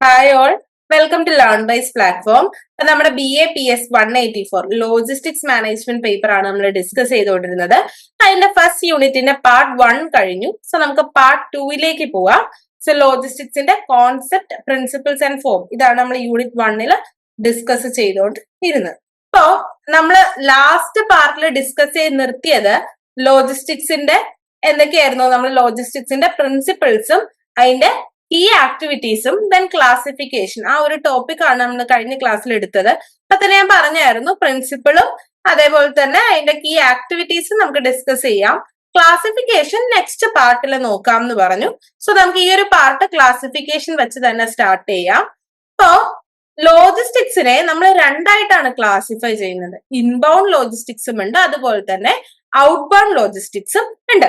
Hi all welcome to learn byes platform നമ്മുടെ B A P S one eighty four logistics management paper ആണ് നമ്മൾ discuss ചെയ്തുകൊണ്ടിരുന്നത് അതിന്റെ first യൂണിറ്റിന്റെ part one കഴിഞ്ഞു. സോ നമുക്ക് പാർട്ട് ടൂയിലേക്ക് പോവാം. സോ ലോജിസ്റ്റിക്സിന്റെ കോൺസെപ്റ്റ് പ്രിൻസിപ്പിൾസ് ആൻഡ് ഫോം ഇതാണ് നമ്മൾ യൂണിറ്റ് വണ്ണിൽ ഡിസ്കസ് ചെയ്തുകൊണ്ട് ഇരുന്നത് അപ്പോ നമ്മൾ ലാസ്റ്റ് പാർട്ടിൽ ഡിസ്കസ് ചെയ്ത് നിർത്തിയത് ലോജിസ്റ്റിക്സിന്റെ എന്തൊക്കെയായിരുന്നു? നമ്മൾ ലോജിസ്റ്റിക്സിന്റെ പ്രിൻസിപ്പിൾസും അതിന്റെ ഈ ആക്ടിവിറ്റീസും ദെൻ ക്ലാസിഫിക്കേഷൻ ആ ഒരു ടോപ്പിക് ആണ് നമ്മൾ കഴിഞ്ഞ ക്ലാസ്സിൽ എടുത്തത്. അപ്പൊ തന്നെ ഞാൻ പറഞ്ഞായിരുന്നു പ്രിൻസിപ്പിളും അതേപോലെ തന്നെ അതിന്റെ കീ ആക്ടിവിറ്റീസും നമുക്ക് ഡിസ്കസ് ചെയ്യാം. ക്ലാസിഫിക്കേഷൻ നെക്സ്റ്റ് പാർട്ടിൽ നോക്കാം എന്ന് പറഞ്ഞു. സോ നമുക്ക് ഈ ഒരു പാർട്ട് ക്ലാസിഫിക്കേഷൻ വെച്ച് തന്നെ സ്റ്റാർട്ട് ചെയ്യാം. അപ്പോ ലോജിസ്റ്റിക്സിനെ നമ്മൾ രണ്ടായിട്ടാണ് ക്ലാസിഫൈ ചെയ്യുന്നത്. ഇൻബൗണ്ട് ലോജിസ്റ്റിക്സും ഉണ്ട് അതുപോലെ തന്നെ ഔട്ട്ബൗണ്ട് ലോജിസ്റ്റിക്സും ഉണ്ട്.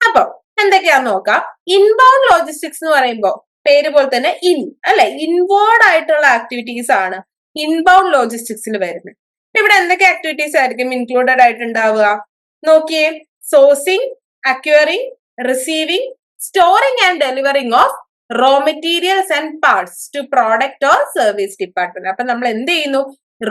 അപ്പൊ എന്തൊക്കെയാന്ന് നോക്കാം. ഇൻബൗണ്ട് ലോജിസ്റ്റിക്സ് എന്ന് പറയുമ്പോൾ പേര് പോലെ തന്നെ ഇൻ അല്ലെ? ഇൻവോൾഡ് ആയിട്ടുള്ള ആക്ടിവിറ്റീസ് ആണ് ഇൻബൗണ്ട് ലോജിസ്റ്റിക്സിൽ വരുന്നത്. ഇവിടെ എന്തൊക്കെ ആക്ടിവിറ്റീസ് ആയിരിക്കും ഇൻക്ലൂഡഡ് ആയിട്ട് ഉണ്ടാവുക നോക്കിയേ. Sourcing acquiring receiving storing and delivering of raw materials and parts to product or service department അപ്പൊ നമ്മൾ എന്ത് ചെയ്യുന്നു?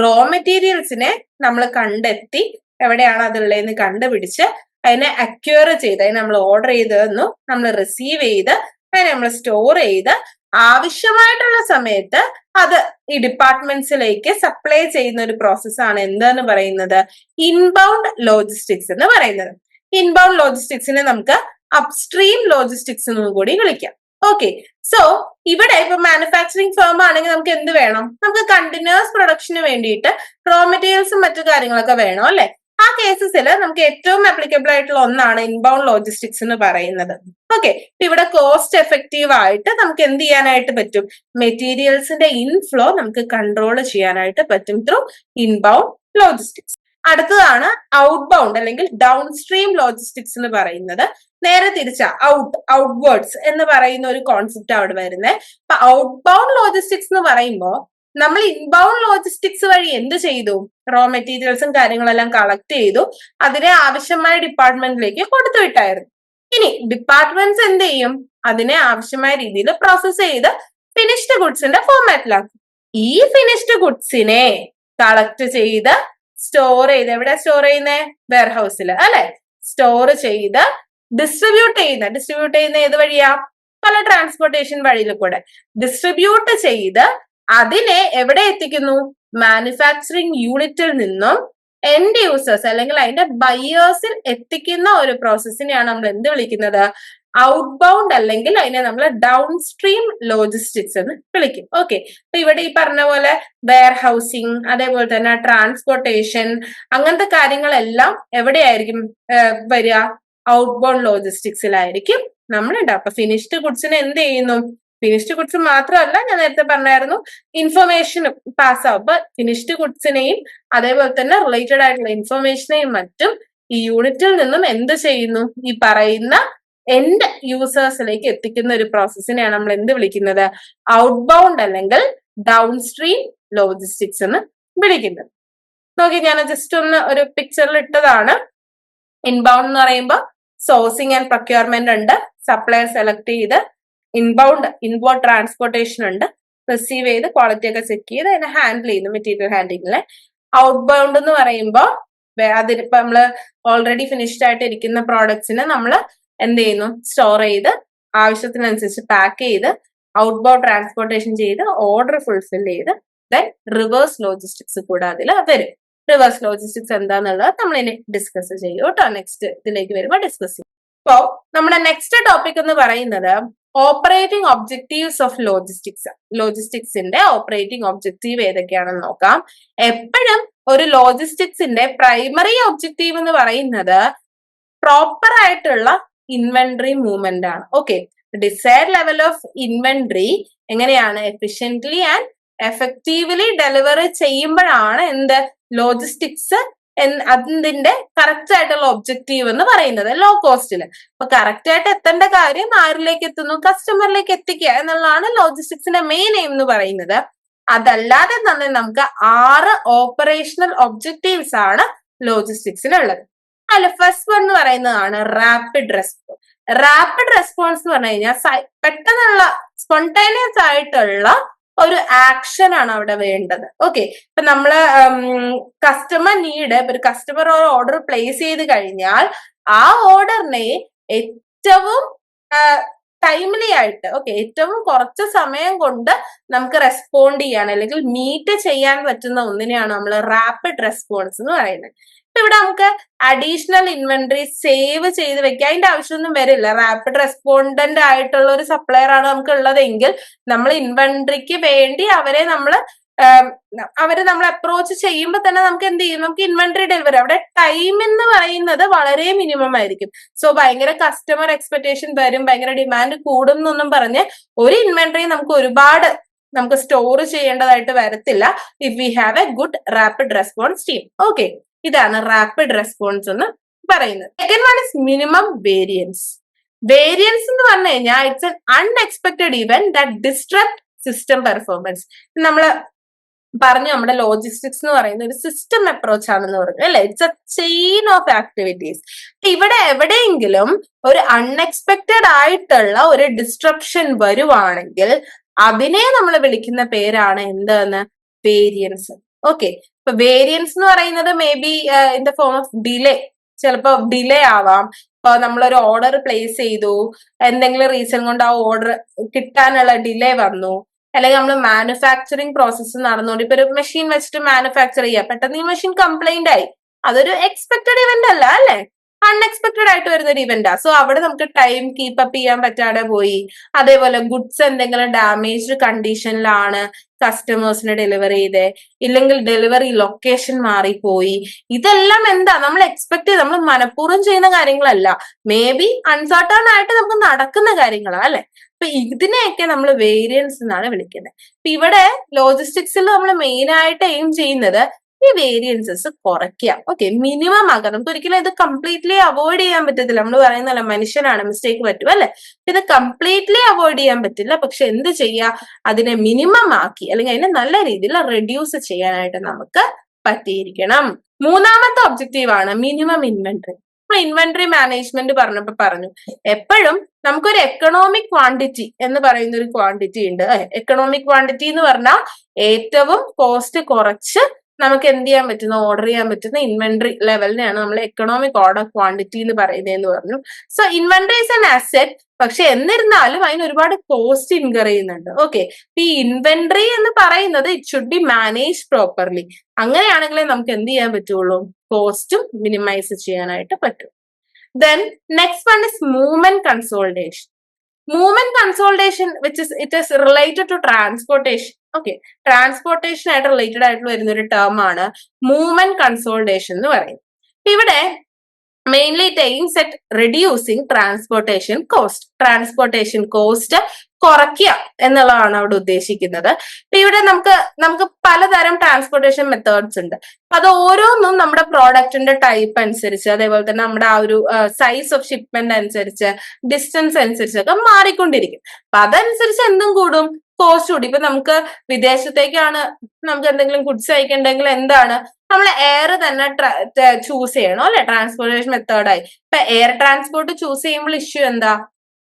റോ മെറ്റീരിയൽസിനെ നമ്മൾ കണ്ടെത്തി എവിടെയാണ് അതുള്ളതെന്ന് കണ്ടുപിടിച്ച് അതിനെ അക്യൂർ ചെയ്ത് അതിനെ നമ്മൾ ഓർഡർ ചെയ്ത് തന്നു നമ്മൾ റിസീവ് ചെയ്ത് അതിനെ നമ്മൾ സ്റ്റോർ ചെയ്ത് ആവശ്യമായിട്ടുള്ള സമയത്ത് അത് ഈ ഡിപ്പാർട്ട്മെന്റ്സിലേക്ക് സപ്ലൈ ചെയ്യുന്ന ഒരു പ്രോസസ്സാണ് എന്തെന്ന് പറയുന്നത്? ഇൻബൗണ്ട് ലോജിസ്റ്റിക്സ് എന്ന് പറയുന്നത്. ഇൻബൗണ്ട് ലോജിസ്റ്റിക്സിനെ നമുക്ക് അപ്സ്ട്രീം ലോജിസ്റ്റിക്സ് എന്നും കൂടി വിളിക്കാം. ഓക്കെ സോ ഇവിടെ ഇപ്പൊ മാനുഫാക്ചറിങ് ഫേം ആണെങ്കിൽ നമുക്ക് എന്ത് വേണം? നമുക്ക് കണ്ടിന്യൂസ് പ്രൊഡക്ഷന് വേണ്ടിയിട്ട് റോ മെറ്റീരിയൽസും മറ്റു കാര്യങ്ങളൊക്കെ വേണം അല്ലെ? ആ കേസസിൽ നമുക്ക് ഏറ്റവും അപ്ലിക്കബിൾ ആയിട്ടുള്ള ഒന്നാണ് ഇൻബൗണ്ട് ലോജിസ്റ്റിക്സ് എന്ന് പറയുന്നത്. ഓക്കെ ഇവിടെ കോസ്റ്റ് എഫക്റ്റീവ് ആയിട്ട് നമുക്ക് എന്ത് ചെയ്യാനായിട്ട് പറ്റും? മെറ്റീരിയൽസിന്റെ ഇൻഫ്ലോ നമുക്ക് കൺട്രോൾ ചെയ്യാനായിട്ട് പറ്റും ത്രൂ ഇൻബൗണ്ട് ലോജിസ്റ്റിക്സ് അടുത്തതാണ് ഔട്ട് ബൗണ്ട് അല്ലെങ്കിൽ ഡൗൺ സ്ട്രീം ലോജിസ്റ്റിക്സ് എന്ന് പറയുന്നത്. നേരെ തിരിച്ച ഔട്ട് ഔട്ട്വേർഡ്സ് എന്ന് പറയുന്ന ഒരു കോൺസെപ്റ്റ് അവിടെ വരുന്നത് അപ്പൊ ഔട്ട് ബൗണ്ട് ലോജിസ്റ്റിക്സ് എന്ന് പറയുമ്പോൾ നമ്മൾ ഇൻബൗണ്ട് ലോജിസ്റ്റിക്സ് വഴി എന്ത് ചെയ്തു? റോ മെറ്റീരിയൽസും കാര്യങ്ങളെല്ലാം കളക്ട് ചെയ്തു. അതിനെ ആവശ്യമായ ഡിപ്പാർട്ട്മെന്റിലേക്ക് കൊടുത്തു വിട്ടായിരുന്നു. ഇനി ഡിപ്പാർട്ട്മെന്റ്സ് എന്ത് ചെയ്യും? അതിനെ ആവശ്യമായ രീതിയിൽ പ്രോസസ് ചെയ്ത് ഫിനിഷ്ഡ് ഗുഡ്സിന്റെ ഫോർമാറ്റിലാക്കും ഈ ഫിനിഷ്ഡ് ഗുഡ്സിനെ കളക്ട് ചെയ്ത് സ്റ്റോർ ചെയ്ത് എവിടെ സ്റ്റോർ ചെയ്യുന്നേ? വെയർഹൗസിൽ അല്ലെ? സ്റ്റോർ ചെയ്ത് ഡിസ്ട്രിബ്യൂട്ട് ചെയ്യുന്ന ഡിസ്ട്രിബ്യൂട്ട് ചെയ്യുന്ന ഏത് വഴിയാ? പല ട്രാൻസ്പോർട്ടേഷൻ വഴിയിൽ കൂടെ. ഡിസ്ട്രിബ്യൂട്ട് ചെയ്ത് അതിനെ എവിടെ എത്തിക്കുന്നു? മാനുഫാക്ചറിങ് യൂണിറ്റിൽ നിന്നും എൻഡ് യൂസേഴ്സ് അല്ലെങ്കിൽ അതിന്റെ ബയേഴ്സിൽ എത്തിക്കുന്ന ഒരു പ്രോസസ്സിനെയാണ് നമ്മൾ എന്ത് വിളിക്കുന്നത്? ഔട്ട് ബൗണ്ട് അല്ലെങ്കിൽ അതിനെ നമ്മൾ ഡൗൺ സ്ട്രീം ലോജിസ്റ്റിക്സ് എന്ന് വിളിക്കും. ഓക്കെ അപ്പൊ ഇവിടെ ഈ പറഞ്ഞ പോലെ വെയർ ഹൗസിംഗ് അതേപോലെ തന്നെ ട്രാൻസ്പോർട്ടേഷൻ അങ്ങനത്തെ കാര്യങ്ങളെല്ലാം എവിടെയായിരിക്കും വരിക? ഔട്ട് ബോൺ ലോജിസ്റ്റിക്സിലായിരിക്കും നമ്മൾ ഉണ്ടാവും അപ്പൊ ഫിനിഷ്ഡ് ഗുഡ്സിന് എന്ത് ചെയ്യുന്നു? ഫിനിഷ്ഡ് ഗുഡ്സ് മാത്രമല്ല ഞാൻ നേരത്തെ പറഞ്ഞായിരുന്നു ഇൻഫർമേഷനും ആവും. അപ്പൊ ഫിനിഷ്ഡ് ഗുഡ്സിനെയും അതേപോലെ തന്നെ റിലേറ്റഡ് ആയിട്ടുള്ള ഇൻഫർമേഷനെയും മറ്റും ഈ യൂണിറ്റിൽ നിന്നും എന്ത് ചെയ്യുന്നു? ഈ പറയുന്ന എൻഡ് യൂസേഴ്സിലേക്ക് എത്തിക്കുന്ന ഒരു പ്രോസസ്സിനെയാണ് നമ്മൾ എന്ത് വിളിക്കുന്നത്? ഔട്ട് ബൗണ്ട് അല്ലെങ്കിൽ ഡൗൺ സ്ട്രീം ലോജിസ്റ്റിക്സ് എന്ന് വിളിക്കുന്നത്. നോക്കി ഞാൻ ജസ്റ്റ് ഒന്ന് ഒരു പിക്ചറിൽ ഇട്ടതാണ്. ഇൻബൗണ്ട് എന്ന് പറയുമ്പോൾ സോഴ്സിങ് ആൻഡ് പ്രൊക്യൂർമെന്റ് ഉണ്ട്. സപ്ലയർ സെലക്ട് ചെയ്ത് ഇൻബൗണ്ട് ഇൻബോർഡ് ട്രാൻസ്പോർട്ടേഷൻ ഉണ്ട്. റിസീവ് ചെയ്ത് ക്വാളിറ്റി ഒക്കെ ചെക്ക് ചെയ്ത് അതിനെ ഹാൻഡിൽ ചെയ്യുന്നു മെറ്റീരിയൽ ഹാൻഡിലിങ്ങിലെ ഔട്ട് ബൗണ്ട് എന്ന് പറയുമ്പോൾ അതിപ്പോ നമ്മൾ ഓൾറെഡി ഫിനിഷ്ഡ് ആയിട്ട് ഇരിക്കുന്ന പ്രോഡക്ട്സിനെ നമ്മൾ എന്ത് ചെയ്യുന്നു? സ്റ്റോർ ചെയ്ത് ആവശ്യത്തിനനുസരിച്ച് പാക്ക് ചെയ്ത് ഔട്ട് ബൗണ്ട് ട്രാൻസ്പോർട്ടേഷൻ ചെയ്ത് ഓർഡർ ഫുൾഫിൽ ചെയ്ത് ദെൻ റിവേഴ്സ് ലോജിസ്റ്റിക്സ് കൂടെ അതിൽ വരും. റിവേഴ്സ് ലോജിസ്റ്റിക്സ് എന്താന്നുള്ളത് നമ്മൾ ഇനി ഡിസ്കസ് ചെയ്യും കേട്ടോ. നെക്സ്റ്റ് ഇതിലേക്ക് വരുമ്പോൾ ഡിസ്കസ് ചെയ്യും. അപ്പോ നമ്മുടെ നെക്സ്റ്റ് ടോപ്പിക് എന്ന് പറയുന്നത് ഓപ്പറേറ്റിംഗ് ഒബ്ജക്റ്റീവ്സ് ഓഫ് ലോജിസ്റ്റിക്സ് ലോജിസ്റ്റിക്സിന്റെ ഓപ്പറേറ്റിംഗ് ഒബ്ജക്റ്റീവ് ഏതൊക്കെയാണെന്ന് നോക്കാം. എപ്പോഴും ഒരു ലോജിസ്റ്റിക്സിന്റെ പ്രൈമറി ഒബ്ജക്റ്റീവ് എന്ന് പറയുന്നത് പ്രോപ്പർ ആയിട്ടുള്ള ഇൻവെന്ററി മൂവ്മെന്റ് ആണ്. Okay desire level of inventory എങ്ങനെയാണ്? എഫിഷ്യന്റ്ലി ആൻഡ് എഫക്റ്റീവ്ലി ഡെലിവറി ചെയ്യുമ്പോഴാണ് എന്ത്? ലോജിസ്റ്റിക്സ് അതിന്റെ കറക്റ്റ് ആയിട്ടുള്ള ഒബ്ജക്റ്റീവ് എന്ന് പറയുന്നത് ലോ. കോസ്റ്റിൽ അപ്പൊ കറക്റ്റ് ആയിട്ട് എത്തേണ്ട കാര്യം ആരിലേക്ക് എത്തുന്നു? കസ്റ്റമറിലേക്ക് എത്തിക്കുക എന്നുള്ളതാണ് ലോജിസ്റ്റിക്സിന്റെ മെയിൻ എയിം എന്ന് പറയുന്നത്. അതല്ലാതെ തന്നെ നമുക്ക് ആറ് ഓപ്പറേഷണൽ ഒബ്ജക്റ്റീവ്സ് ആണ് ലോജിസ്റ്റിക്സിനുള്ളത് അല്ല ഫസ്റ്റ് വൺ എന്ന് പറയുന്നതാണ് റാപ്പിഡ് റെസ്പോൺസ് റാപ്പിഡ് റെസ്പോൺസ് എന്ന് പറഞ്ഞു കഴിഞ്ഞാൽ പെട്ടെന്നുള്ള സ്പോണ്ടേനിയസ് ആയിട്ടുള്ള ഒരു ആക്ഷൻ ആണ് അവിടെ വേണ്ടത്. ഓക്കെ ഇപ്പൊ നമ്മൾ കസ്റ്റമർ നീഡ് ഒരു കസ്റ്റമർ ഒരു ഓർഡർ പ്ലേസ് ചെയ്ത് കഴിഞ്ഞാൽ ആ ഓർഡറിനെ ഏറ്റവും ടൈംലി ആയിട്ട് ഓക്കെ ഏറ്റവും കുറച്ച് സമയം കൊണ്ട് നമുക്ക് റെസ്പോണ്ട് ചെയ്യാൻ അല്ലെങ്കിൽ മീറ്റ് ചെയ്യാൻ പറ്റുന്ന ഒന്നിനെയാണ് നമ്മൾ റാപ്പിഡ് റെസ്പോൺസ് എന്ന് പറയുന്നത്. ഇപ്പൊ ഇവിടെ നമുക്ക് അഡീഷണൽ ഇൻവെന്ററി സേവ് ചെയ്ത് വെക്കാം. അതിന്റെ ആവശ്യമൊന്നും വരില്ല. റാപ്പിഡ് റെസ്പോണ്ടന്റ് ആയിട്ടുള്ള ഒരു സപ്ലയർ ആണ് നമുക്ക് ഉള്ളതെങ്കിൽ നമ്മൾ ഇൻവെന്ററിക്ക് വേണ്ടി അവരെ നമ്മൾ അവരെ നമ്മൾ അപ്രോച്ച് ചെയ്യുമ്പോൾ തന്നെ നമുക്ക് എന്ത് ചെയ്യും? നമുക്ക് ഇൻവെന്ററി ഡെലിവറി അവിടെ ടൈം എന്ന് പറയുന്നത് വളരെ മിനിമം ആയിരിക്കും. സോ ഭയങ്കര കസ്റ്റമർ എക്സ്പെക്ടേഷൻ വരും ഭയങ്കര ഡിമാൻഡ് കൂടും എന്നൊന്നും പറഞ്ഞ് ഒരു ഇൻവെന്ററി നമുക്ക് ഒരുപാട് നമുക്ക് സ്റ്റോർ ചെയ്യേണ്ടതായിട്ട് വരത്തില്ല. If we have a good rapid response team okay ഇതാണ് റാപ്പിഡ് റെസ്പോൺസ് എന്ന് പറയുന്നത്. Second one is minimum variance variance എന്ന് പറഞ്ഞു കഴിഞ്ഞാൽ it's an unexpected event that disrupt system performance നമ്മൾ പറഞ്ഞു നമ്മുടെ ലോജിസ്റ്റിക്സ് എന്ന് പറയുന്ന ഒരു സിസ്റ്റം അപ്രോച്ച് ആണെന്ന് പറഞ്ഞു അല്ലെ? It's a chain of activities ഇവിടെ എവിടെയെങ്കിലും ഒരു അൺഎക്സ്പെക്ടഡ് ആയിട്ടുള്ള ഒരു ഡിസ്ട്രപ്ഷൻ വരുവാണെങ്കിൽ അതിനെ നമ്മൾ വിളിക്കുന്ന പേരാണ് എന്താണ്? വേരിയൻസ് ഓക്കെ ഇപ്പൊ വേരിയൻസ് എന്ന് പറയുന്നത് may be in the form of delay ചിലപ്പോ ഡിലേ ആവാം. ഇപ്പൊ നമ്മളൊരു ഓർഡർ പ്ലേസ് ചെയ്തു. എന്തെങ്കിലും റീസൺ കൊണ്ട് ആ ഓർഡർ കിട്ടാനുള്ള ഡിലേ വന്നു. അല്ലെങ്കിൽ നമ്മൾ മാനുഫാക്ചറിങ് പ്രോസസ്സ് നടന്നുകൊണ്ട് ഇപ്പൊ ഒരു മെഷീൻ വെച്ചിട്ട് മാനുഫാക്ചർ ചെയ്യാം. പെട്ടെന്ന് ഈ മെഷീൻ കംപ്ലൈന്റ് ആയി. അതൊരു എക്സ്പെക്ടഡ് ഇവന്റ് അല്ല അല്ലെ? അൺഎക്സ്പെക്ടഡ് ആയിട്ട് വരുന്ന ഒരു ഇവന്റാ സോ അവിടെ നമുക്ക് ടൈം കീപ്പ് അപ്പ് ചെയ്യാൻ പറ്റാതെ പോയി. അതേപോലെ ഗുഡ്സ് എന്തെങ്കിലും ഡാമേജ്ഡ് കണ്ടീഷനിലാണ് കസ്റ്റമേഴ്സിന് ഡെലിവറി ചെയ്തേ. ഇല്ലെങ്കിൽ ഡെലിവറി ലൊക്കേഷൻ മാറിപ്പോയി. ഇതെല്ലാം എന്താ? നമ്മൾ എക്സ്പെക്ട് ചെയ്ത് നമ്മൾ മനഃപൂർവം ചെയ്യുന്ന കാര്യങ്ങളല്ല. മേ ബി അൺസർട്ടൺ ആയിട്ട് നമുക്ക് നടക്കുന്ന കാര്യങ്ങളാണ് അല്ലെ? അപ്പൊ ഇതിനെയൊക്കെ നമ്മൾ വേരിയൻസ് എന്നാണ് വിളിക്കുന്നത്. ഇപ്പൊ ഇവിടെ ലോജിസ്റ്റിക്സിൽ നമ്മൾ മെയിൻ ആയിട്ട് എയിം ചെയ്യുന്നത് ഈ വേരിയൻസസ് കുറയ്ക്കുക. ഓക്കെ മിനിമം ആക്കുക നമുക്ക് ഒരിക്കലും ഇത് കംപ്ലീറ്റ്ലി അവോയ്ഡ് ചെയ്യാൻ പറ്റത്തില്ല. നമ്മൾ പറയുന്നല്ല മനുഷ്യനാണ് മിസ്റ്റേക്ക് പറ്റും അല്ലെ? ഇത് കംപ്ലീറ്റ്ലി അവോയ്ഡ് ചെയ്യാൻ പറ്റില്ല. പക്ഷെ എന്ത് ചെയ്യുക? അതിനെ മിനിമം ആക്കി അല്ലെങ്കിൽ അതിനെ നല്ല രീതിയിൽ റെഡ്യൂസ് ചെയ്യാനായിട്ട് നമുക്ക് പറ്റിയിരിക്കണം. മൂന്നാമത്തെ ഒബ്ജക്റ്റീവ് ആണ് മിനിമം ഇൻവെന്ററി ഇൻവെന്ററി മാനേജ്മെന്റ് പറഞ്ഞപ്പോ പറഞ്ഞു എപ്പോഴും നമുക്കൊരു എക്കണോമിക് ക്വാണ്ടിറ്റി എന്ന് പറയുന്ന ഒരു ക്വാണ്ടിറ്റി ഉണ്ട്. എക്കണോമിക് ക്വാണ്ടിറ്റി എന്ന് പറഞ്ഞാൽ ഏറ്റവും കോസ്റ്റ് കുറച്ച് നമുക്ക് എന്ത് ചെയ്യാൻ പറ്റുന്ന? ഓർഡർ ചെയ്യാൻ പറ്റുന്ന ഇൻവെന്ററി ലെവലിനെയാണ് നമ്മൾ എക്കണോമിക് ഓർഡർ ക്വാണ്ടിറ്റി എന്ന് പറയുന്നതെന്ന് പറഞ്ഞു. So inventory is an asset പക്ഷെ എന്നിരുന്നാലും അതിന് ഒരുപാട് കോസ്റ്റ് ഇൻകർ ചെയ്യുന്നുണ്ട്. ഓക്കെ ഈ ഇൻവെന്ററി എന്ന് പറയുന്നത് it should be manage properly അങ്ങനെയാണെങ്കിലേ നമുക്ക് എന്ത് ചെയ്യാൻ പറ്റുള്ളൂ? കോസ്റ്റും മിനിമൈസ് ചെയ്യാനായിട്ട് പറ്റും. Then next one is movement consultation movement consultation which is it is related to transportation okay transportation ആയിട്ട് റിലേറ്റഡ് ആയിട്ട് വരുന്ന ഒരു ടേം ആണ് മൂവ്മെന്റ് കൺസോൾട്ടേഷൻ എന്ന് പറയുന്നത്. ഇവിടെ mainly it aims at reducing transportation cost transportation cost കുറയ്ക്കുക എന്നുള്ളതാണ് അവിടെ ഉദ്ദേശിക്കുന്നത്. ഇവിടെ നമുക്ക് നമുക്ക് ട്രാൻസ്പോർട്ടേഷൻ മെത്തേഡ്സ് ഉണ്ട്. അപ്പൊ അത് ഓരോന്നും നമ്മുടെ പ്രോഡക്റ്റിന്റെ ടൈപ്പ് അനുസരിച്ച് അതേപോലെ തന്നെ നമ്മുടെ ആ ഒരു സൈസ് ഓഫ് ഷിപ്മെന്റ് അനുസരിച്ച് ഡിസ്റ്റൻസ് അനുസരിച്ചൊക്കെ മാറിക്കൊണ്ടിരിക്കും. അപ്പൊ അതനുസരിച്ച് എന്തും കൂടും. കോസ്റ്റ് കൂടി. ഇപ്പൊ നമുക്ക് വിദേശത്തേക്കാണ് നമുക്ക് എന്തെങ്കിലും ഗുഡ്സ് അയക്കേണ്ടെങ്കിൽ എന്താണ്? നമ്മൾ എയർ തന്നെ ചൂസ് ചെയ്യണം അല്ലെ? ട്രാൻസ്പോർട്ടേഷൻ മെത്തേഡായി ഇപ്പൊ എയർ ട്രാൻസ്പോർട്ട് ചൂസ് ചെയ്യുമ്പോൾ ഇഷ്യൂ എന്താ?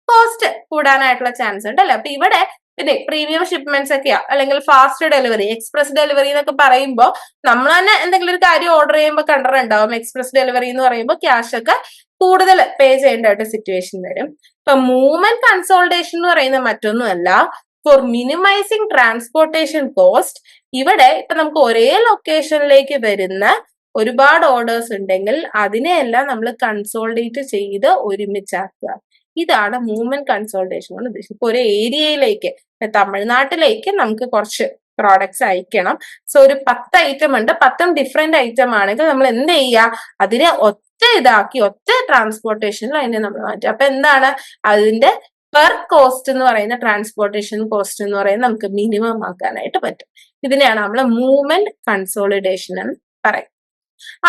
കോസ്റ്റ് കൂടാനായിട്ടുള്ള ചാൻസ് ഉണ്ട് അല്ലെ? അപ്പൊ ഇവിടെ പിന്നെ പ്രീമിയം ഷിപ്മെന്റ്സ് ഒക്കെയാ. അല്ലെങ്കിൽ ഫാസ്റ്റ് ഡെലിവറി എക്സ്പ്രസ് ഡെലിവറി എന്നൊക്കെ പറയുമ്പോൾ നമ്മൾ തന്നെ എന്തെങ്കിലും ഒരു കാര്യം ഓർഡർ ചെയ്യുമ്പോൾ കണ്ടിട്ടുണ്ടാവും. എക്സ്പ്രസ് ഡെലിവറി എന്ന് പറയുമ്പോൾ ക്യാഷ് ഒക്കെ കൂടുതൽ പേ ചെയ്യേണ്ടതായിട്ട് സിറ്റുവേഷൻ വരും. ഇപ്പൊ മൂവ്മെന്റ് കൺസോൾട്ടേഷൻ എന്ന് പറയുന്നത് മറ്റൊന്നുമല്ല. ഫോർ മിനിമൈസിങ് ട്രാൻസ്പോർട്ടേഷൻ കോസ്റ്റ് ഇവിടെ ഇപ്പൊ നമുക്ക് ഒരേ ലൊക്കേഷനിലേക്ക് വരുന്ന ഒരുപാട് ഓർഡേഴ്സ് ഉണ്ടെങ്കിൽ അതിനെയെല്ലാം നമ്മൾ കൺസോൾട്ടേറ്റ് ചെയ്ത് ഒരുമിച്ചാക്കുക. ഇതാണ് മൂവ്മെന്റ് കൺസോൾട്ടേഷൻ കൊണ്ട് ഉദ്ദേശിക്കുന്നത് ഒരു ഏരിയയിലേക്ക് തമിഴ്നാട്ടിലേക്ക് നമുക്ക് കുറച്ച് പ്രോഡക്ട്സ് അയക്കണം. സോ ഒരു പത്ത് ഐറ്റം ഉണ്ട്. പത്തും ഡിഫറെന്റ് ഐറ്റം ആണെങ്കിൽ നമ്മൾ എന്ത് ചെയ്യുക അതിനെ ഒറ്റ ഇതാക്കി ഒറ്റ ട്രാൻസ്പോർട്ടേഷനിൽ അതിനെ നമ്മൾ മാറ്റുക. അപ്പൊ എന്താണ്? അതിന്റെ പെർ കോസ്റ്റ് എന്ന് പറയുന്ന ട്രാൻസ്പോർട്ടേഷൻ കോസ്റ്റ് എന്ന് പറയുന്നത് നമുക്ക് മിനിമം ആക്കാനായിട്ട് പറ്റും. ഇതിനെയാണ് നമ്മൾ മൂവ്മെന്റ് കൺസോളിഡേഷൻ എന്ന് പറയും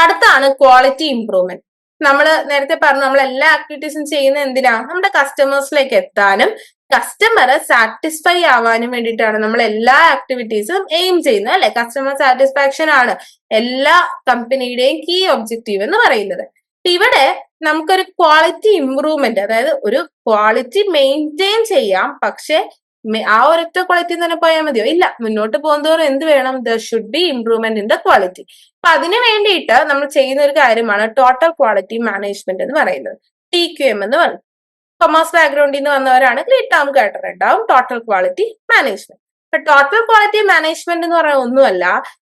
അടുത്താണ് ക്വാളിറ്റി ഇംപ്രൂവ്മെന്റ് നമ്മൾ നേരത്തെ പറഞ്ഞു നമ്മൾ എല്ലാ ആക്ടിവിറ്റീസും ചെയ്യുന്ന എന്തിനാ? നമ്മുടെ കസ്റ്റമേഴ്സിലേക്ക് എത്താനും കസ്റ്റമറെ സാറ്റിസ്ഫൈ ആവാനും വേണ്ടിയിട്ടാണ് നമ്മൾ എല്ലാ ആക്ടിവിറ്റീസും എയിം ചെയ്യുന്നത് അല്ലെ? കസ്റ്റമർ സാറ്റിസ്ഫാക്ഷൻ ആണ് എല്ലാ കമ്പനിയുടെയും കീ ഒബ്ജക്റ്റീവ് എന്ന് പറയുന്നത്. ഇവിടെ നമുക്കൊരു ക്വാളിറ്റി ഇംപ്രൂവ്മെന്റ് അതായത് ഒരു ക്വാളിറ്റി മെയിന്റെയിൻ ചെയ്യാം പക്ഷെ ആ ഒരൊറ്റ ക്വാളിറ്റി തന്നെ പോയാൽ മതിയോ? ഇല്ല. മുന്നോട്ട് പോകുന്നതോറും എന്ത് വേണം? The should be improvement in the quality അപ്പൊ അതിന് വേണ്ടിയിട്ട് നമ്മൾ ചെയ്യുന്ന ഒരു കാര്യമാണ് ടോട്ടൽ ക്വാളിറ്റി മാനേജ്മെന്റ് എന്ന് പറയുന്നത്. ടി ക്യു എം എന്ന് പറയും കൊമേഴ്സ് ബാക്ക്ഗ്രൗണ്ടിൽ നിന്ന് വന്നവരാണെങ്കിൽ ഈ ടേം കേട്ടിട്ടുണ്ടാവും. ടോട്ടൽ ക്വാളിറ്റി മാനേജ്മെന്റ് അപ്പൊ ടോട്ടൽ ക്വാളിറ്റി മാനേജ്മെന്റ് എന്ന് പറയുന്ന ഒന്നുമല്ല.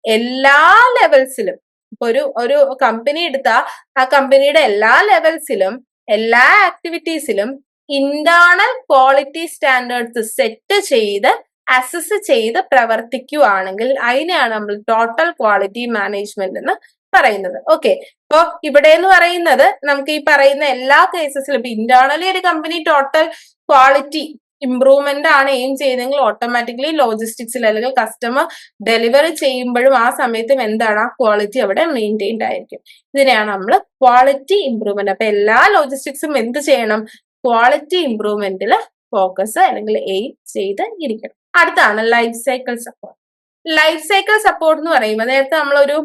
എല്ലാ ലെവൽസിലും ഇപ്പൊ ഒരു ഒരു കമ്പനി എടുത്താൽ ആ കമ്പനിയുടെ എല്ലാ ലെവൽസിലും എല്ലാ ആക്ടിവിറ്റീസിലും ഇന്റേണൽ ക്വാളിറ്റി സ്റ്റാൻഡേർഡ്സ് സെറ്റ് ചെയ്ത് അസസ് ചെയ്ത് പ്രവർത്തിക്കുകയാണെങ്കിൽ അതിനെയാണ് നമ്മൾ ടോട്ടൽ ക്വാളിറ്റി മാനേജ്മെന്റ് എന്ന് പറയുന്നത്. ഓക്കെ അപ്പൊ ഇവിടെ എന്ന് പറയുന്നത് നമുക്ക് ഈ പറയുന്ന എല്ലാ കേസസിലും ഇപ്പൊ ഇന്റേണലി ഒരു കമ്പനി ടോട്ടൽ ക്വാളിറ്റി ഇംപ്രൂവ്മെന്റ് ആണ് എയിം ചെയ്യുന്നതെങ്കിൽ ഓട്ടോമാറ്റിക്കലി ലോജിസ്റ്റിക്സിൽ അല്ലെങ്കിൽ കസ്റ്റമർ ഡെലിവറി ചെയ്യുമ്പോഴും ആ സമയത്തും എന്താണ് ആ ക്വാളിറ്റി അവിടെ മെയിന്റെയിൻഡ് ആയിരിക്കും. ഇതിനെയാണ് നമ്മൾ ക്വാളിറ്റി ഇംപ്രൂവ്മെന്റ് അപ്പൊ എല്ലാ ലോജിസ്റ്റിക്സും എന്ത് ചെയ്യണം? ക്വാളിറ്റി ഇംപ്രൂവ്മെന്റിൽ ഫോക്കസ് അല്ലെങ്കിൽ എയിം ചെയ്ത് ഇരിക്കണം അടുത്താണ് life cycle support life cycle support എന്ന് പറയുമ്പോൾ നേരത്തെ നമ്മളൊരു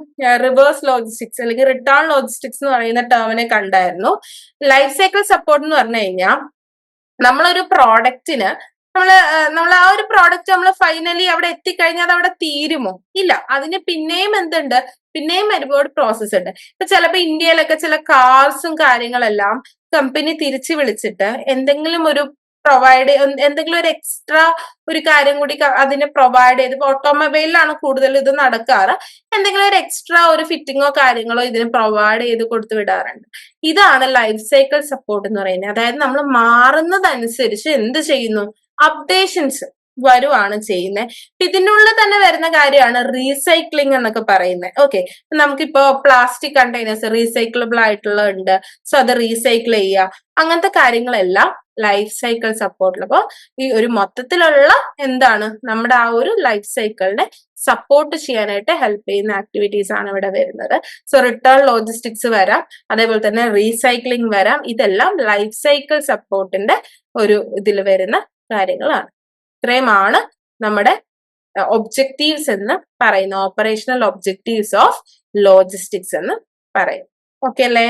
റിവേഴ്സ് ലോജിസ്റ്റിക്സ് അല്ലെങ്കിൽ റിട്ടേൺ ലോജിസ്റ്റിക്സ് എന്ന് പറയുന്ന ടേമിനെ കണ്ടായിരുന്നു. ലൈഫ് സൈക്കിൾ സപ്പോർട്ട് എന്ന് പറഞ്ഞു കഴിഞ്ഞാൽ നമ്മളൊരു പ്രോഡക്റ്റിന് നമ്മൾ നമ്മൾ ആ ഒരു പ്രോഡക്റ്റ് നമ്മൾ ഫൈനലി അവിടെ എത്തിക്കഴിഞ്ഞാൽ അത് അവിടെ തീരുമോ? ഇല്ല. അതിന് പിന്നെയും എന്തുണ്ട്? പിന്നെയും ഒരുപാട് പ്രോസസ്സ് ഉണ്ട്. ഇപ്പൊ ചിലപ്പോൾ ഇന്ത്യയിലൊക്കെ ചില കാർസും കാര്യങ്ങളെല്ലാം കമ്പനി തിരിച്ചു വിളിച്ചിട്ട് എന്തെങ്കിലും ഒരു പ്രൊവൈഡ് എന്തെങ്കിലും ഒരു എക്സ്ട്രാ ഒരു കാര്യം കൂടി അതിനെ പ്രൊവൈഡ് ചെയ്ത് ഇപ്പൊ ഓട്ടോമൊബൈലിലാണ് കൂടുതൽ ഇത് നടക്കാറ്. എന്തെങ്കിലും ഒരു എക്സ്ട്രാ ഒരു ഫിറ്റിങ്ങോ കാര്യങ്ങളോ ഇതിന് പ്രൊവൈഡ് ചെയ്ത് കൊടുത്തു വിടാറുണ്ട്. ഇതാണ് ലൈഫ് സൈക്കിൾ സപ്പോർട്ട് എന്ന് പറയുന്നത്. അതായത് നമ്മൾ മാറുന്നതനുസരിച്ച് എന്ത് ചെയ്യുന്നു? അപ്ഡേഷൻസ് വരുവാണ് ചെയ്യുന്നത് ഇതിനുള്ളിൽ തന്നെ വരുന്ന കാര്യമാണ് റീസൈക്ലിംഗ് എന്നൊക്കെ പറയുന്നത് ഓക്കെ നമുക്കിപ്പോ പ്ലാസ്റ്റിക് കണ്ടെയ്നേഴ്സ് റീസൈക്കിളബിൾ ആയിട്ടുള്ള ഉണ്ട്. സോ അത് റീസൈക്കിൾ ചെയ്യുക. അങ്ങനത്തെ കാര്യങ്ങളെല്ലാം ലൈഫ് സൈക്കിൾ സപ്പോർട്ടിൽ അപ്പോ ഈ ഒരു മൊത്തത്തിലുള്ള എന്താണ് നമ്മുടെ ആ ഒരു ലൈഫ് സൈക്കിളിനെ സപ്പോർട്ട് ചെയ്യാനായിട്ട് ഹെൽപ്പ് ചെയ്യുന്ന ആക്ടിവിറ്റീസ് ആണ് ഇവിടെ വരുന്നത്. സോ റിട്ടേൺ ലോജിസ്റ്റിക്സ് വരാം. അതേപോലെ തന്നെ റീസൈക്ലിംഗ് വരാം. ഇതെല്ലാം ലൈഫ് സൈക്കിൾ സപ്പോർട്ടിന്റെ ഒരു ഇതിൽ വരുന്ന കാര്യങ്ങളാണ്. ഇത്രയുമാണ് നമ്മുടെ ഒബ്ജക്റ്റീവ്സ് എന്ന് പറയുന്ന ഓപ്പറേഷണൽ ഒബ്ജക്റ്റീവ്സ് ഓഫ് ലോജിസ്റ്റിക്സ് എന്ന് പറയും ഓക്കെ അല്ലേ?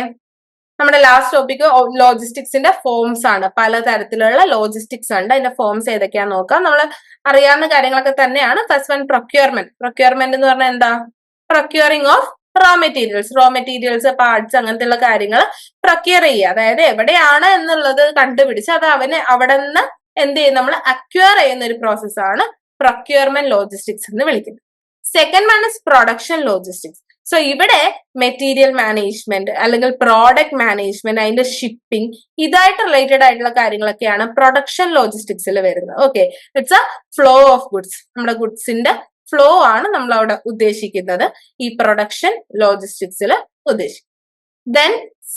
നമ്മുടെ ലാസ്റ്റ് ടോപ്പിക് ലോജിസ്റ്റിക്സിന്റെ ഫോംസ് ആണ്. പലതരത്തിലുള്ള ലോജിസ്റ്റിക്സ് ഉണ്ട്. അതിന്റെ ഫോംസ് ഏതൊക്കെയാന്ന് നോക്കാം. നമ്മൾ അറിയാവുന്ന കാര്യങ്ങളൊക്കെ തന്നെയാണ്. ഫസ്റ്റ് വൺ പ്രൊക്യൂർമെന്റ് പ്രൊക്യൂർമെന്റ് എന്ന് പറഞ്ഞാൽ എന്താ? Procuring of raw materials raw materials parts അങ്ങനത്തെയുള്ള കാര്യങ്ങൾ പ്രൊക്യൂർ ചെയ്യുക. അതായത് എവിടെയാണ് എന്നുള്ളത് കണ്ടുപിടിച്ച് അത് അവന് അവിടെ നിന്ന് എന്ത് ചെയ്യും നമ്മൾ അക്വയർ ചെയ്യുന്ന ഒരു പ്രോസസ്സാണ് പ്രൊക്യൂർമെന്റ് ലോജിസ്റ്റിക്സ് എന്ന് വിളിക്കുന്നത്. Second one is production logistics so ഇവിടെ മെറ്റീരിയൽ മാനേജ്മെന്റ് അല്ലെങ്കിൽ പ്രോഡക്റ്റ് മാനേജ്മെന്റ് അതിന്റെ ഷിപ്പിംഗ് ഇതായിട്ട് റിലേറ്റഡ് ആയിട്ടുള്ള കാര്യങ്ങളൊക്കെയാണ് പ്രൊഡക്ഷൻ ലോജിസ്റ്റിക്സിൽ വരുന്നത്. Okay it's a flow of goods നമ്മുടെ ഗുഡ്സിന്റെ ഫ്ലോ ആണ് നമ്മൾ അവിടെ ഉദ്ദേശിക്കുന്നത്. ഈ പ്രൊഡക്ഷൻ ലോജിസ്റ്റിക്സിൽ ഉദ്ദേശിക്കുന്നത്. ദെൻ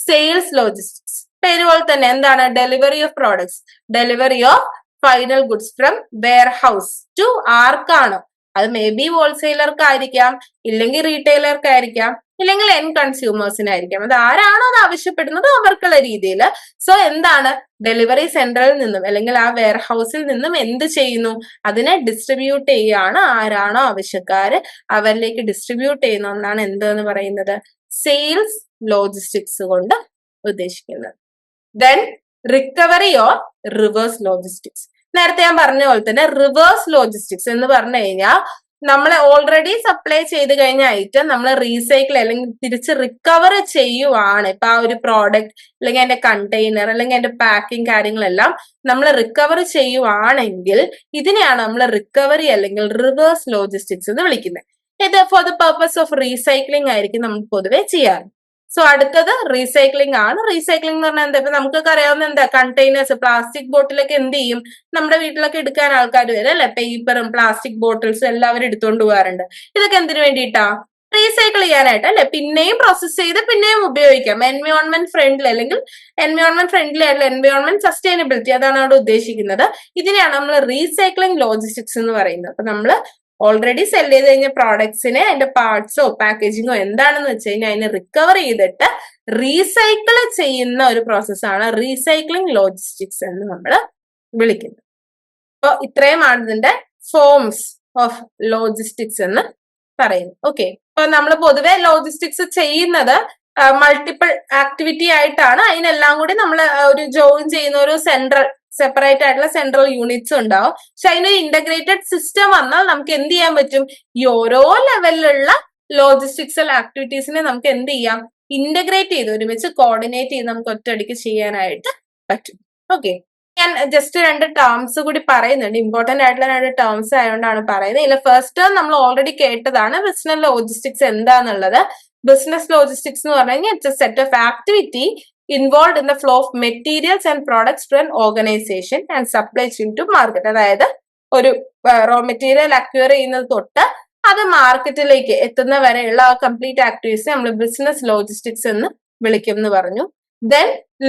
സെയിൽസ് ലോജിസ്റ്റിക്സ് പേര് പോലെ തന്നെ എന്താണ്? Delivery of products delivery of final goods from warehouse to ആർക്കാണ്? അത് മേ ബി ഹോൾസെയിലർക്കായിരിക്കാം ഇല്ലെങ്കിൽ റീറ്റെയിലർക്കായിരിക്കാം ഇല്ലെങ്കിൽ എൻ കൺസ്യൂമേഴ്സിനായിരിക്കാം അത് ആരാണോ അത് ആവശ്യപ്പെടുന്നത് അവർക്കുള്ള രീതിയിൽ സോ എന്താണ്? ഡെലിവറി സെന്ററിൽ നിന്നും അല്ലെങ്കിൽ ആ വെയർ ഹൗസിൽ നിന്നും എന്ത് ചെയ്യുന്നു? അതിനെ ഡിസ്ട്രിബ്യൂട്ട് ചെയ്യുകയാണ് ആരാണോ ആവശ്യക്കാർ അവരിലേക്ക് ഡിസ്ട്രിബ്യൂട്ട് ചെയ്യുന്ന ഒന്നാണ് എന്ത് എന്ന് പറയുന്നത്? സെയിൽസ് ലോജിസ്റ്റിക്സ് കൊണ്ട് ഉദ്ദേശിക്കുന്നത്. Then recovery or reverse logistics നേരത്തെ ഞാൻ പറഞ്ഞ പോലെ തന്നെ റിവേഴ്സ് ലോജിസ്റ്റിക്സ് എന്ന് പറഞ്ഞു കഴിഞ്ഞാൽ നമ്മൾ ഓൾറെഡി സപ്ലൈ ചെയ്ത് കഴിഞ്ഞ ഐറ്റം നമ്മൾ റീസൈക്കിൾ അല്ലെങ്കിൽ തിരിച്ച് റിക്കവർ ചെയ്യുവാണ്. ഇപ്പൊ ആ ഒരു പ്രോഡക്റ്റ് അല്ലെങ്കിൽ അതിന്റെ കണ്ടെയ്നർ അല്ലെങ്കിൽ അതിന്റെ പാക്കിംഗ് കാര്യങ്ങളെല്ലാം നമ്മൾ റിക്കവർ ചെയ്യുവാണെങ്കിൽ ഇതിനെയാണ് നമ്മൾ റിക്കവറി അല്ലെങ്കിൽ റിവേഴ്സ് ലോജിസ്റ്റിക്സ് എന്ന് വിളിക്കുന്നത്. ഇത് for the purpose of recycling ആയിരിക്കും നമ്മൾ പൊതുവെ ചെയ്യാറ്. സോ അടുത്തത് റീസൈക്ലിംഗ് ആണ്. റീസൈക്ലിംഗ് എന്ന് പറഞ്ഞാൽ എന്താ? ഇപ്പൊ നമുക്കൊക്കെ അറിയാവുന്ന എന്താ? കണ്ടെയ്നേഴ്സ് പ്ലാസ്റ്റിക് ബോട്ടിലൊക്കെ എന്ത് ചെയ്യും? നമ്മുടെ വീട്ടിലൊക്കെ എടുക്കാൻ ആൾക്കാർ വരും അല്ലെ? പേപ്പറും പ്ലാസ്റ്റിക് ബോട്ടിൽസും എല്ലാവരും എടുത്തുകൊണ്ട് പോകാറുണ്ട് ഇതൊക്കെ എന്തിനു വേണ്ടിയിട്ടാ? റീസൈക്കിൾ ചെയ്യാനായിട്ട് അല്ലെ? പിന്നെയും പ്രോസസ് ചെയ്ത് പിന്നെയും ഉപയോഗിക്കാം. എൻവയോൺമെന്റ് ഫ്രണ്ട്ലി അല്ലെങ്കിൽ എൻവയോൺമെന്റ് ഫ്രണ്ട്ലി ആയിട്ടുള്ള എൻവയോൺമെന്റ് സസ്റ്റൈനബിലിറ്റി അതാണ് അവിടെ ഉദ്ദേശിക്കുന്നത്. ഇതിനെയാണ് നമ്മൾ റീസൈക്ലിംഗ് ലോജിസ്റ്റിക്സ് എന്ന് പറയുന്നത്. അപ്പൊ നമ്മൾ ഓൾറെഡി സെൽ ചെയ്ത് കഴിഞ്ഞ പ്രോഡക്ട്സിനെ അതിന്റെ പാർട്സോ പാക്കേജിങ്ങോ എന്താണെന്ന് വെച്ച് കഴിഞ്ഞാൽ അതിനെ റിക്കവർ ചെയ്തിട്ട് റീസൈക്കിൾ ചെയ്യുന്ന ഒരു പ്രോസസ്സാണ് റീസൈക്ലിംഗ് ലോജിസ്റ്റിക്സ് എന്ന് നമ്മൾ വിളിക്കുന്നത്. അപ്പോൾ ഇത്രയുമാണ് ഇതിന്റെ ഫോംസ് ഓഫ് ലോജിസ്റ്റിക്സ് എന്ന് പറയുന്നത്. ഓക്കെ അപ്പൊ നമ്മൾ പൊതുവെ ലോജിസ്റ്റിക്സ് ചെയ്യുന്നത് മൾട്ടിപ്പിൾ ആക്ടിവിറ്റി ആയിട്ടാണ്. അതിനെല്ലാം കൂടി നമ്മൾ ഒരു ജോയിൻ ചെയ്യുന്ന ഒരു സെൻട്രൽ സെപ്പറേറ്റ് ആയിട്ടുള്ള സെൻട്രൽ യൂണിറ്റ്സ് ഉണ്ടാവും. പക്ഷെ അതിനൊരു ഇന്റഗ്രേറ്റഡ് സിസ്റ്റം വന്നാൽ നമുക്ക് എന്ത് ചെയ്യാൻ പറ്റും? ഈ ഓരോ ലെവലിലുള്ള ലോജിസ്റ്റിക്സൽ ആക്ടിവിറ്റീസിനെ നമുക്ക് എന്ത് ചെയ്യാം? ഇന്റഗ്രേറ്റ് ചെയ്ത് ഒരുമിച്ച് കോർഡിനേറ്റ് ചെയ്ത് നമുക്ക് ഒറ്റയടിക്ക് ചെയ്യാനായിട്ട് പറ്റും. ഓക്കെ ഞാൻ ജസ്റ്റ് രണ്ട് ടേംസ് കൂടി പറയുന്നുണ്ട്. ഇമ്പോർട്ടന്റ് ആയിട്ടുള്ള രണ്ട് ടേംസ് ആയതുകൊണ്ടാണ് പറയുന്നത്. ഇതിൽ ഫസ്റ്റ് നമ്മൾ ഓൾറെഡി കേട്ടതാണ്. ബിസിനസ് ലോജിസ്റ്റിക്സ് എന്താന്നുള്ളത്. ബിസിനസ് ലോജിസ്റ്റിക്സ് എന്ന് പറഞ്ഞു കഴിഞ്ഞാൽ it's a set of activity involve in the flow of materials and products to an organization and supply chain to market അതായത് ഒരു റോ മെറ്റീരിയൽ അക്വയർ ചെയ്യുന്നത് തൊട്ട് അത് മാർക്കറ്റിലേക്ക് എത്തുന്ന വരെയുള്ള ആ കംപ്ലീറ്റ് ആക്ടിവിറ്റീസ് നമ്മൾ ബിസിനസ് ലോജിസ്റ്റിക്സ് എന്ന് വിളിക്കും എന്ന് പറഞ്ഞു. Then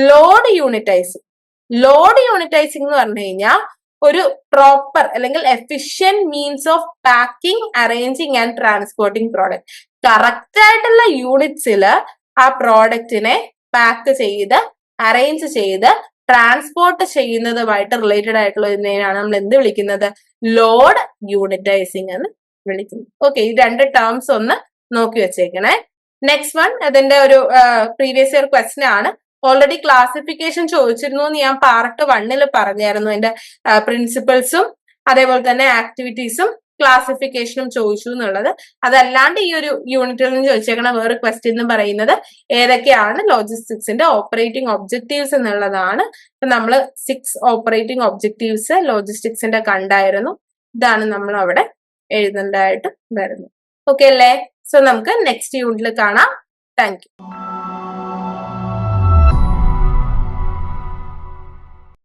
load unitising load unitising എന്ന് പറഞ്ഞു കഴിഞ്ഞാൽ ഒരു പ്രോപ്പർ അല്ലെങ്കിൽ efficient means of packing arranging and transporting product correct ആയിട്ടുള്ള യൂണിറ്റ്സിൽ ആ പ്രോഡക്റ്റിനെ പാക്ക് ചെയ്ത് അറേഞ്ച് ചെയ്ത് ട്രാൻസ്പോർട്ട് ചെയ്യുന്നതുമായിട്ട് റിലേറ്റഡ് ആയിട്ടുള്ള ഇതിനെയാണ് നമ്മൾ എന്ത് വിളിക്കുന്നത്? ലോഡ് യൂണിറ്റൈസിങ് എന്ന് വിളിക്കുന്നത്. ഓക്കെ ഈ രണ്ട് ടേംസ് ഒന്ന് നോക്കി വെച്ചേക്കണേ. നെക്സ്റ്റ് വൺ അതിന്റെ ഒരു പ്രീവിയസ് ഇയർ ക്വസ്റ്റൻ ആണ്. ഓൾറെഡി ക്ലാസിഫിക്കേഷൻ ചോദിച്ചിരുന്നു എന്ന് ഞാൻ പാർട്ട് വണ്ണിൽ പറഞ്ഞായിരുന്നു. അതിന്റെ പ്രിൻസിപ്പൾസും അതേപോലെ തന്നെ ആക്ടിവിറ്റീസും ക്ലാസിഫിക്കേഷനും ചോദിച്ചു എന്നുള്ളത്. അതല്ലാണ്ട് ഈ ഒരു യൂണിറ്റിൽ നിന്ന് ചോദിച്ചേക്കണ വേറെ ക്വസ്റ്റ്യൻ എന്ന് പറയുന്നത് ഏതൊക്കെയാണ് ലോജിസ്റ്റിക്സിന്റെ ഓപ്പറേറ്റിംഗ് ഒബ്ജക്റ്റീവ്സ് എന്നുള്ളതാണ്. നമ്മൾ സിക്സ് ഓപ്പറേറ്റിംഗ് ഒബ്ജക്റ്റീവ്സ് ലോജിസ്റ്റിക്സിന്റെ കണ്ടായിരുന്നു. ഇതാണ് നമ്മൾ അവിടെ എഴുതേണ്ടതായിട്ട് വരുന്നത്. ഓക്കെ അല്ലേ? സോ നമുക്ക് നെക്സ്റ്റ് യൂണിറ്റിൽ കാണാം. താങ്ക്